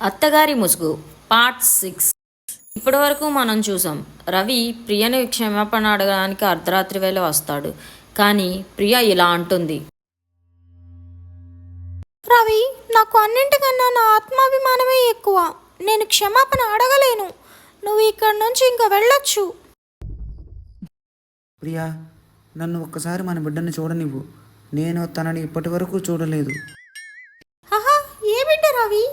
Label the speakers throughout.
Speaker 1: అత్తగారి ముసుగు part six ఇప్పటి వరకు మనం చూసాం రవి ప్రియని క్షమాపణ అడగడానికి అర్ధరాత్రి వేళ వస్తాడు. కానీ ప్రియ ఇలా అంటుంది.
Speaker 2: రవి నాకు అన్నింటికన్నా నా ఆత్మాభిమానమే ఎక్కువ. నేను క్షమాపణ అడగలేను. నువ్వు ఇక్కడి నుంచి ఇంకా వెళ్ళొచ్చు.
Speaker 3: ప్రియా నన్ను ఒక్కసారి మన బిడ్డని చూడనివ్వు. నేను తనని ఇప్పటి వరకు చూడలేదు.
Speaker 2: ఆహా ఏ బిడ్డ రవి?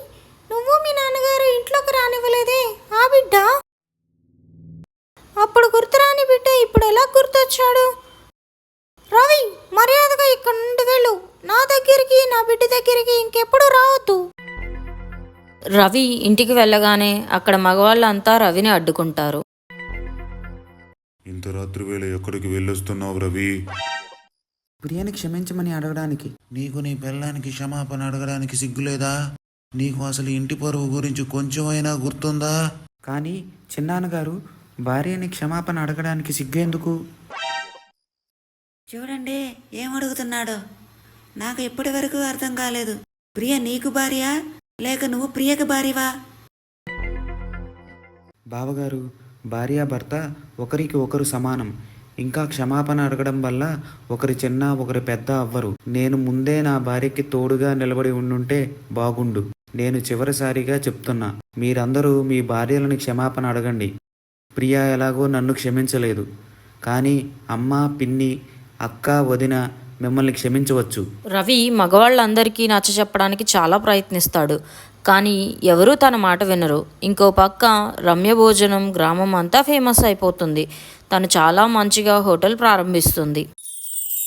Speaker 2: నువ్వు మీ నాన్నగారు ఇంట్లోకి రానివ్వలేదే? ఆ బిడ్డ? అప్పుడు గుర్తురాని బిడ్డ ఇప్పుడు ఎలా గుర్తొచ్చాడు? రవి మర్యాదగా ఇక్కడ నుండి వెళ్ళు. నా దగ్గరికి నా బిడ్డ దగ్గరికి ఇంకెప్పుడు రావద్దు.
Speaker 1: రవి ఇంటికి వెళ్ళగానే అక్కడ మగవాళ్ళంతా రవిని అడ్డుకుంటారు.
Speaker 4: ఇంత రాత్రి వేళ ఎక్కడికి వెళ్ళొస్తున్నావు రవి?
Speaker 3: ప్రియని క్షమించమని అడగడానికి. నీకు నీ పిల్లానికి క్షమాపణ అడగడానికి సిగ్గులేదా? నీకు అసలు ఇంటి పరువు గురించి కొంచెమైనా గుర్తుందా? కానీ చిన్నాన్నగారు భార్యని క్షమాపణ అడగడానికి సిగ్గేందుకు?
Speaker 5: చూడండి ఏం అడుగుతున్నాడో. నాకు ఇప్పటి వరకు అర్థం కాలేదు. ప్రియ నీకు భార్య లేక నువ్వు ప్రియకు భార్యవా?
Speaker 3: బావగారు భార్యాభర్త ఒకరికి ఒకరు సమానం. ఇంకా క్షమాపణ అడగడం వల్ల ఒకరి చిన్న ఒకరి పెద్ద అవ్వరు. నేను ముందే నా భార్యకి తోడుగా నిలబడి ఉండుంటే బాగుండు. నేను చివరిసారిగా చెప్తున్నా మీరందరూ మీ భార్యలని క్షమాపణ అడగండి. ప్రియా ఎలాగో నన్ను క్షమించలేదు. కానీ అమ్మ పిన్ని అక్క వదిన మిమ్మల్ని క్షమించవచ్చు.
Speaker 1: రవి మగవాళ్ళందరికీ నచ్చ చెప్పడానికి చాలా ప్రయత్నిస్తాడు. కానీ ఎవరూ తన మాట వినరు. ఇంకో పక్క రమ్య భోజనం గ్రామం అంతా ఫేమస్ అయిపోతుంది. తను చాలా మంచిగా హోటల్ ప్రారంభిస్తుంది.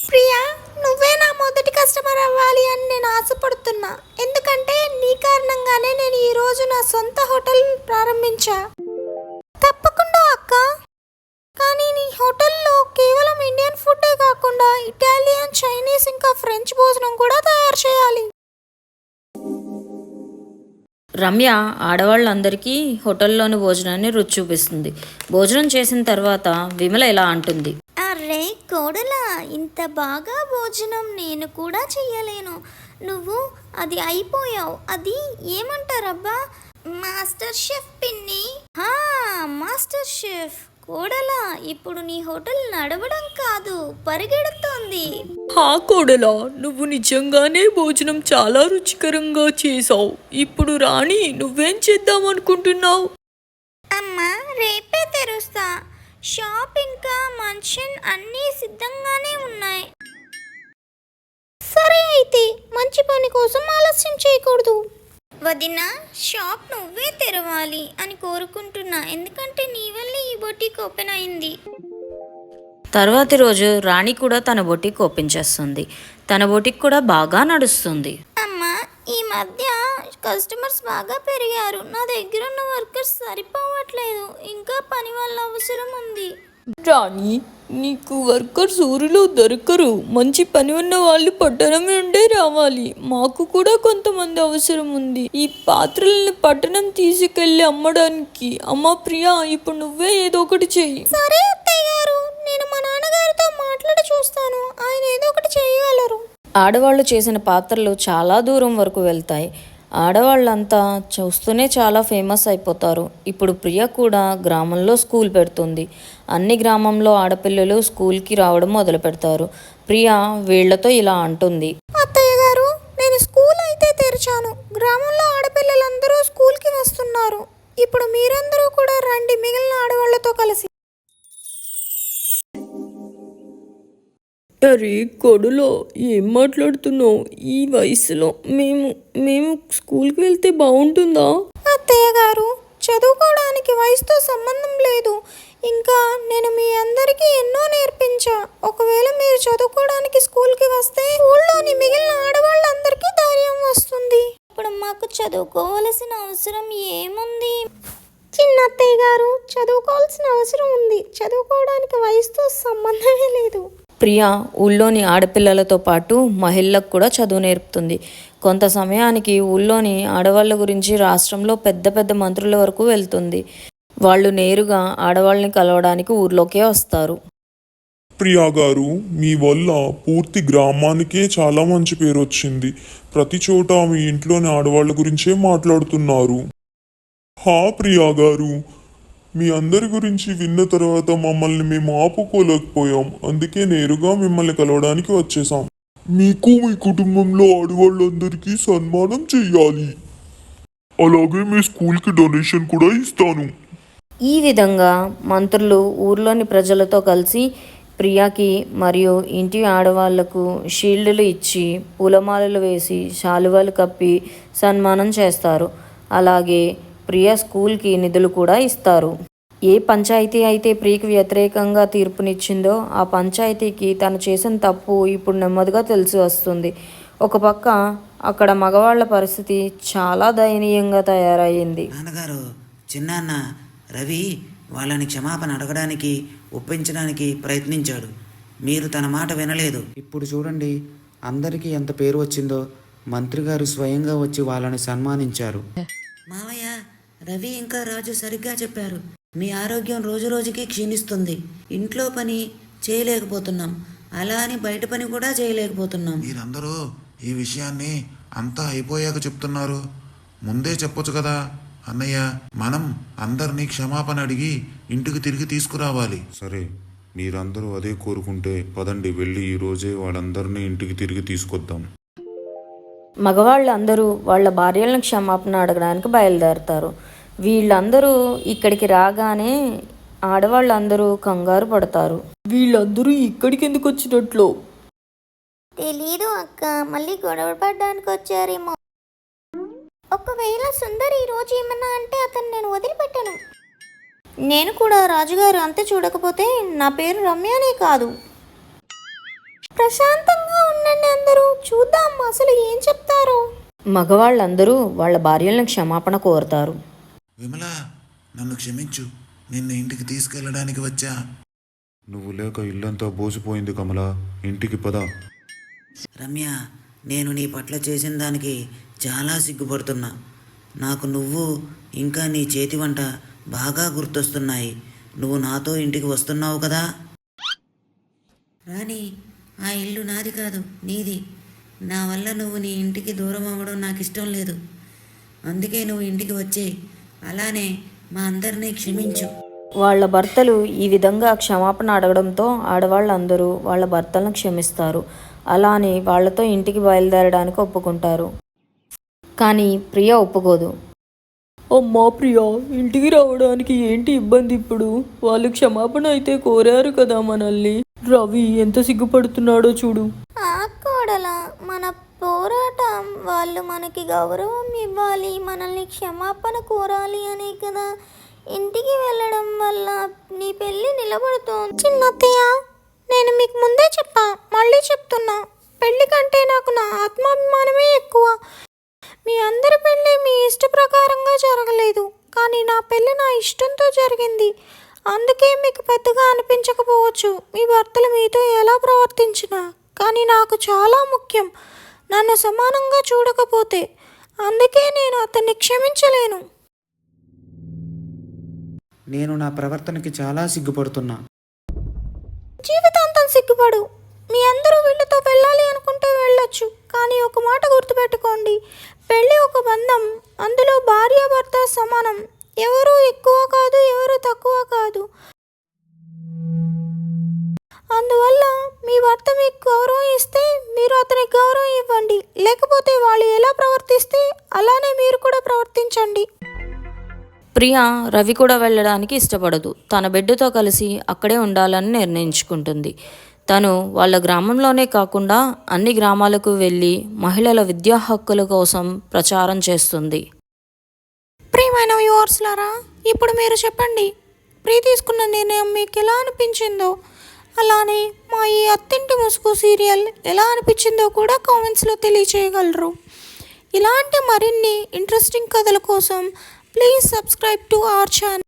Speaker 2: ప్రియా! నువ్వే నా మొదటి కస్టమర్ అవ్వాలి అని నేను ఆశపడుతున్నా. ఎందుకంటే నీ కారణంగానే నేను ఈరోజు నా సొంత హోటల్ ప్రారంభించా. తప్పకుండా అక్క. కానీ నీ హోటల్లో కేవలం ఇండియన్ ఫుడ్డే కాకుండా ఇటాలియన్ చైనీస్ ఇంకా ఫ్రెంచ్ భోజనం కూడా తయారు చేయాలి.
Speaker 1: రమ్య ఆడవాళ్ళందరికీ హోటల్లోని భోజనాన్ని రుచి చూపిస్తుంది. భోజనం చేసిన తర్వాత విమల ఇలా అంటుంది.
Speaker 2: కోడలా ఇంత బాగా భోజనం నేను కూడా చెయ్యలేను. నువ్వు అది అయిపోయావు. అది ఏమంటారబ్బా? మాస్టర్ షెఫ్ పిన్ని. హా మాస్టర్ షెఫ్. కోడలా ఇప్పుడు నీ హోటల్ నడవడం కాదు పరిగెడుతోంది.
Speaker 6: హా కోడలా నువ్వు నిజంగానే భోజనం చాలా రుచికరంగా చేసావు ఇప్పుడు రాణి నువ్వేం చేద్దాం అనుకుంటున్నావు
Speaker 2: అమ్మా రేపే తెరుస్తా. షాప్ ఇంకా మన్షన్ అన్నీ సిద్ధంగానే ఉన్నాయి. సరే అయితే మంచి పని కోసం ఆలస్యం చేయకూడదు. వదిన షాప్ నువ్వే తెరవాలి అని కోరుకుంటున్నా. ఎందుకంటే నీ వల్ల ఈ బొటిక్ ఓపెన్ అయింది.
Speaker 1: తర్వాతి రోజు రాణి కూడా తన బొటీక్ ఓపెన్ చేస్తుంది. తన బొటీక్ కూడా బాగా నడుస్తుంది.
Speaker 2: ఈ మధ్య కస్టమర్స్ బాగా పెరిగారు. నా దగ్గర ఉన్న వర్కర్స్ సరిపోవట్లేదు. ఇంకా పని వాళ్ళ అవసరం ఉంది.
Speaker 6: రాణి నీకు వర్కర్స్ ఊరిలో దొరకరు. మంచి పని ఉన్న వాళ్ళు పట్టణం నుండే రావాలి. మాకు కూడా కొంతమంది అవసరం ఉంది. ఈ పాత్రలను పట్టణం తీసుకెళ్ళి అమ్మడానికి. అమ్మ ప్రియా ఇప్పుడు నువ్వే ఏదో ఒకటి చెయ్యి.
Speaker 2: సరే అత్తయ్య గారు నేను మా నాన్నగారితో మాట్లాడి చూస్తాను. ఆయన ఏదో ఒకటి చేయగలరు
Speaker 1: ఆడవాళ్ళు చేసిన పాత్రలు చాలా దూరం వరకు వెళ్తాయి. ఆడవాళ్ళంతా చూస్తూనే చాలా ఫేమస్ అయిపోతారు. ఇప్పుడు ప్రియ కూడా గ్రామంలో స్కూల్ పెడుతుంది. అన్ని గ్రామంలో ఆడపిల్లలు స్కూల్కి రావడం మొదలు పెడతారు. ప్రియ వీళ్ళతో ఇలా అంటుంది.
Speaker 2: అత్తయ్య గారు నేను స్కూల్ అయితే తెరిచాను. గ్రామంలో ఆడపిల్లలందరూ స్కూల్కి వస్తున్నారు. ఇప్పుడు మీరందరూ కూడా రండి మిగిలిన ఆడవాళ్ళతో కలిసి.
Speaker 6: అరే కొడులో ఏం మాట్లాడుతున్నావు? ఈ వయసులో మేము మేము స్కూల్కి వెళ్తే బాగుంటుందా?
Speaker 2: అత్తయ్య గారు చదువుకోవడానికి వయసుతో సంబంధం లేదు. ఇంకా నేను మీ అందరికీ ఎన్నో నేర్పించా. ఒకవేళ మీరు చదువుకోవడానికి స్కూల్కి వస్తే ఊళ్ళోని మిగిలిన ఆడవాళ్ళందరికీ ధైర్యం వస్తుంది. ఇప్పుడు మాకు చదువుకోవలసిన అవసరం ఏముంది? చిన్న అత్తయ్య గారు చదువుకోవాల్సిన అవసరం ఉంది. చదువుకోవడానికి వయసుతో సంబంధమే లేదు.
Speaker 1: ప్రియా ఊళ్ళోని ఆడపిల్లలతో పాటు మహిళలకు కూడా చదువు నేర్పుతుంది. కొంత సమయానికి ఊళ్ళోని ఆడవాళ్ళ గురించి రాష్ట్రంలో పెద్ద పెద్ద మంత్రుల వరకు వెళ్తుంది. వాళ్ళు నేరుగా ఆడవాళ్ళని కలవడానికి ఊర్లోకే వస్తారు.
Speaker 7: ప్రియా గారు మీ వల్ల పూర్తి గ్రామానికే చాలా మంచి పేరు వచ్చింది. ప్రతి చోట మీ ఇంట్లోని ఆడవాళ్ళ గురించే మాట్లాడుతున్నారు. హా ప్రియా గారు. మీ అందరి గురించి విన్న తర్వాత మమ్మల్ని మేము ఆపుకోలేకపోయాం. అందుకే నేరుగా మిమ్మల్ని కలవడానికి వచ్చేసాం. మీకు మీ కుటుంబంలో ఆడవాళ్ళందరికీ సన్మానం చెయ్యాలి. అలాగే మీ స్కూల్కి డొనేషన్ కూడా ఇస్తాను.
Speaker 1: ఈ విధంగా మంత్రులు ఊర్లోని ప్రజలతో కలిసి ప్రియాకి మరియు ఇంటి ఆడవాళ్ళకు షీల్డ్లు ఇచ్చి పూలమాలలు వేసి శాలువాలు కప్పి సన్మానం చేస్తారు. అలాగే ప్రియ స్కూల్కి నిధులు కూడా ఇస్తారు. ఏ పంచాయతీ అయితే ప్రియకి వ్యతిరేకంగా తీర్పునిచ్చిందో ఆ పంచాయతీకి తను చేసిన తప్పు ఇప్పుడు నెమ్మదిగా తెలిసి వస్తుంది. ఒక పక్క అక్కడ మగవాళ్ళ పరిస్థితి చాలా దయనీయంగా తయారయ్యింది.
Speaker 5: నాన్నగారు చిన్నాన్న రవి వాళ్ళని క్షమాపణ అడగడానికి ఒప్పించడానికి ప్రయత్నించాడు. మీరు తన మాట వినలేదు.
Speaker 3: ఇప్పుడు చూడండి అందరికీ ఎంత పేరు వచ్చిందో. మంత్రి గారు స్వయంగా వచ్చి వాళ్ళని సన్మానించారు.
Speaker 5: మావయ్య రవి ఇంకా రాజు సరిగ్గా చెప్పారు. మీ ఆరోగ్యం రోజు రోజుకి క్షీణిస్తుంది. ఇంట్లో పని చేయలేకపోతున్నాం. అలా అని బయట పని కూడా చేయలేకపోతున్నాం.
Speaker 4: మీరందరూ ఈ విషయాన్ని అంతా అయిపోయాక చెప్తున్నారు. ముందే చెప్పొచ్చు కదా అన్నయ్య. మనం అందరినీ క్షమాపణ అడిగి ఇంటికి తిరిగి తీసుకురావాలి. సరే మీరందరూ అదే కోరుకుంటే పదండి వెళ్ళి ఈ రోజే వాళ్ళందరినీ ఇంటికి తిరిగి తీసుకొద్దాం.
Speaker 1: మగవాళ్ళందరూ వాళ్ళ భార్యలను క్షమాపణ అడగడానికి బయలుదేరతారు. వీళ్ళందరూ ఇక్కడికి రాగానే ఆడవాళ్ళందరూ కంగారు పడతారు.
Speaker 6: వీళ్ళందరూ ఇక్కడికి ఎందుకు వచ్చినట్లు?
Speaker 2: తెలీదు అక్క మళ్ళీ గొడవ పడడానికి వచ్చారేమో. ఒకవేళ సుందర్ ఈ రోజు ఏమన్నా అంటే అతను నేను వదిలిపెట్టను. నేను కూడా రాజుగారు అంత చూడకపోతే నా పేరు రమ్యనే కాదు. ప్రశాంతంగా ఉండండి అందరూ చూద్దాం అసలు ఏం చెప్తారో.
Speaker 1: మగవాళ్ళందరూ వాళ్ళ భార్యలను క్షమాపణ కోరుతారు.
Speaker 4: విమల నన్ను క్షమించు. నిన్ను ఇంటికి తీసుకెళ్ళడానికి వచ్చా. నువ్వు లేక ఇల్లంతా బోసిపోయింది కమల. ఇంటికి పద.
Speaker 5: రమ్య నేను నీ పట్ల చేసిన దానికి చాలా సిగ్గుపడుతున్నా. నాకు నువ్వు ఇంకా నీ చేతి వంట బాగా గుర్తొస్తున్నాయి. నువ్వు నాతో ఇంటికి వస్తున్నావు కదా? రాణి ఆ ఇల్లు నాది కాదు నీది. నా వల్ల నువ్వు నీ ఇంటికి దూరం అవ్వడం నాకు ఇష్టం లేదు. అందుకే నువ్వు ఇంటికి వచ్చే అలానే మా అందరినీ క్షమించు.
Speaker 1: వాళ్ళ భర్తలు ఈ విధంగా క్షమాపణ అడగడంతో ఆడవాళ్ళందరూ వాళ్ళ భర్తలను క్షమిస్తారు. అలానే వాళ్ళతో ఇంటికి బయలుదేరడానికి ఒప్పుకుంటారు. కానీ ప్రియ ఒప్పుకోదు.
Speaker 6: అమ్మా ప్రియా ఇంటికి రావడానికి ఏంటి ఇబ్బంది ఇప్పుడు? వాళ్ళు క్షమాపణ అయితే కోరారు కదా మనల్ని. రవి ఎంత సిగ్గుపడుతున్నాడో చూడు.
Speaker 2: ఆ కోడల మన పోరాటం. వాళ్ళు మనకి గౌరవం ఇవ్వాలి మనల్ని క్షమాపణ కోరాలి అనే కదా. ఇంటికి వెళ్ళడం వల్ల నీ పెళ్ళి నిలబడుతోంది. చిన్నత్తయ్య నేను మీకు ముందే చెప్పా మళ్ళీ చెప్తున్నా. పెళ్ళి కంటే నాకు నా ఆత్మాభిమానమే ఎక్కువ. మీ అందరి పెళ్ళి మీ ఇష్ట ప్రకారంగా జరగలేదు కానీ నా పెళ్ళి నా ఇష్టంతో జరిగింది. అందుకే మీకు పెద్దగా అనిపించకపోవచ్చు. మీ భర్తలు మీతో ఎలా ప్రవర్తించినా కానీ నాకు చాలా ముఖ్యం. నన్ను సమానంగా చూడకపోతే అందుకే నేను అతన్ని క్షమించలేను.
Speaker 3: నేను నా ప్రవర్తనకి చాలా సిగ్గుపడుతున్నా.
Speaker 2: జీవితాంతం సిగ్గుపడు. మీ అందరూ వీళ్ళతో వెళ్ళాలి అనుకుంటే వెళ్ళొచ్చు కానీ ఒక మాట గుర్తుపెట్టుకోండి. పెళ్ళి ఒక బంధం అందులో భార్యాభర్త సమానం. ఎవరు వాళ్ళు ఎలా ప్రవర్తిస్తే అలానే మీరు కూడా ప్రవర్తించండి.
Speaker 1: ప్రియ రవి కూడా వెళ్ళడానికి ఇష్టపడదు. తన బిడ్డతో కలిసి అక్కడే ఉండాలని నిర్ణయించుకుంటుంది. తను వాళ్ళ గ్రామంలోనే కాకుండా అన్ని గ్రామాలకు వెళ్ళి మహిళల విద్యా హక్కుల కోసం ప్రచారం చేస్తుంది.
Speaker 2: ప్రియమైన వ్యూవర్స్లారా ఇప్పుడు మీరు చెప్పండి ప్రియ తీసుకున్న నిర్ణయం మీకు ఎలా అనిపించిందో? అలానే మా ఈ అత్తింటి ముసుగు సీరియల్ ఎలా అనిపించిందో కూడా కామెంట్స్లో తెలియచేయగలరు. ఇలాంటి మరిన్ని ఇంట్రెస్టింగ్ కథల కోసం please subscribe to our channel